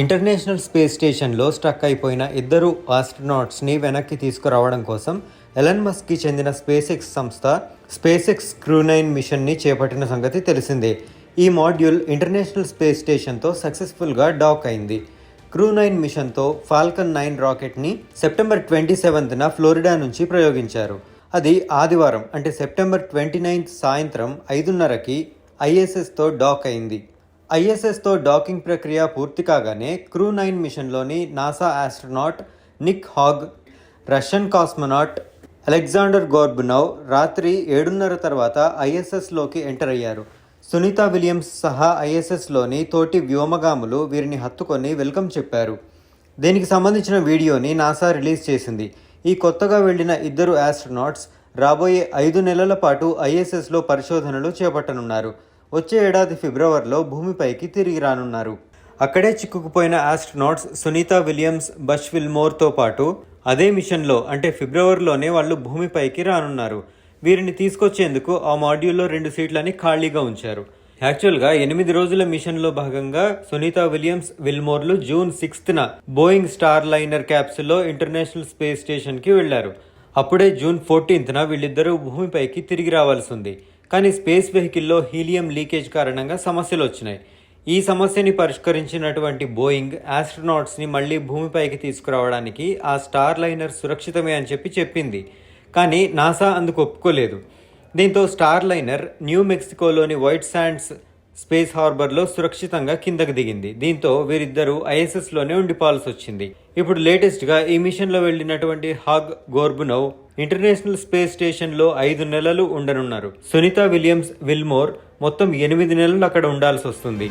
International space స్టేషన్లో struck అయిపోయిన ఇద్దరు ఆస్ట్రనాట్స్ని వెనక్కి తీసుకురావడం కోసం ఎలన్ మస్క్కి చెందిన స్పేస్ ఎక్స్ సంస్థ స్పేస్ ఎక్స్ క్రూనైన్ మిషన్ని చేపట్టిన సంగతి తెలిసిందే. ఈ మాడ్యూల్ ఇంటర్నేషనల్ స్పేస్ స్టేషన్తో సక్సెస్ఫుల్గా డాక్ అయింది. క్రూ నైన్ మిషన్తో ఫాల్కన్ నైన్ రాకెట్ని సెప్టెంబర్ ట్వంటీ సెవెంత్న ఫ్లోరిడా నుంచి ప్రయోగించారు. అది ఆదివారం అంటే సెప్టెంబర్ ట్వంటీ నైన్త్ సాయంత్రం ఐదున్నరకి ఐఎస్ఎస్తో డాక్ అయింది. ఐఎస్ఎస్తో డాకింగ్ ప్రక్రియ పూర్తి కాగానే crew nine మిషన్లోని NASA astronaut Nick Hague Russian cosmonaut Alexander Gorbunov రాత్రి ఏడున్నర తర్వాత ఐఎస్ఎస్లోకి ఎంటర్ అయ్యారు. సునీత విలియమ్స్ సహా ఐఎస్ఎస్లోని తోటి వ్యోమగాములు వీరిని హత్తుకొని వెల్కమ్ చెప్పారు. దీనికి సంబంధించిన వీడియోని నాసా రిలీజ్ చేసింది. ఈ కొత్తగా వెళ్ళిన ఇద్దరు ఆస్ట్రోనాట్స్ రాబోయే ఐదు నెలల పాటు ఐఎస్ఎస్లో పరిశోధనలు చేపట్టనున్నారు. వచ్చే ఏడాది ఫిబ్రవరిలో భూమిపైకి తిరిగి రానున్నారు. అక్కడే చిక్కుకుపోయిన ఆస్ట్రనాట్స్ సునీత విలియమ్స్ బష్ విల్మోర్తో పాటు అదే మిషన్లో అంటే ఫిబ్రవరిలోనే వాళ్ళు భూమిపైకి రానున్నారు. వీరిని తీసుకొచ్చేందుకు ఆ మాడ్యూల్లో రెండు సీట్లని ఖాళీగా ఉంచారు. యాక్చువల్గా ఎనిమిది రోజుల మిషన్లో భాగంగా సునీత విలియమ్స్ విల్మోర్లు జూన్ సిక్స్త్న బోయింగ్ స్టార్ లైనర్ క్యాప్సుల్లో ఇంటర్నేషనల్ స్పేస్ స్టేషన్కి వెళ్ళారు అప్పుడే జూన్ ఫోర్టీన్త్న వీళ్ళిద్దరూ భూమిపైకి తిరిగి రావాల్సి ఉంది. కానీ స్పేస్ వెహికల్లో హీలియం లీకేజ్ కారణంగా సమస్యలు వచ్చినాయి. ఈ సమస్యని పరిష్కరించినటువంటి బోయింగ్ ఆస్ట్రోనాట్స్ని మళ్ళీ భూమిపైకి తీసుకురావడానికి ఆ స్టార్ లైనర్ సురక్షితమే అని చెప్పి చెప్పింది. కానీ నాసా అందుకు ఒప్పుకోలేదు. దీంతో స్టార్ లైనర్ న్యూ మెక్సికోలోని వైట్ శాండ్స్ స్పేస్ హార్బర్లో సురక్షితంగా కిందకు దిగింది. దీంతో వీరిద్దరూ ఐఎస్ఎస్లోనే ఉండిపోవాల్సి వచ్చింది ఇప్పుడు లేటెస్ట్గా ఈ మిషన్లో వెళ్ళినటువంటి హాగ్ గోర్బునవ్ ఇంటర్నేషనల్ స్పేస్ స్టేషన్లో ఐదు నెలలు ఉండనున్నారు. సునీత విలియమ్స్ విల్మోర్ మొత్తం ఎనిమిది నెలలు అక్కడ ఉండాల్సి వస్తుంది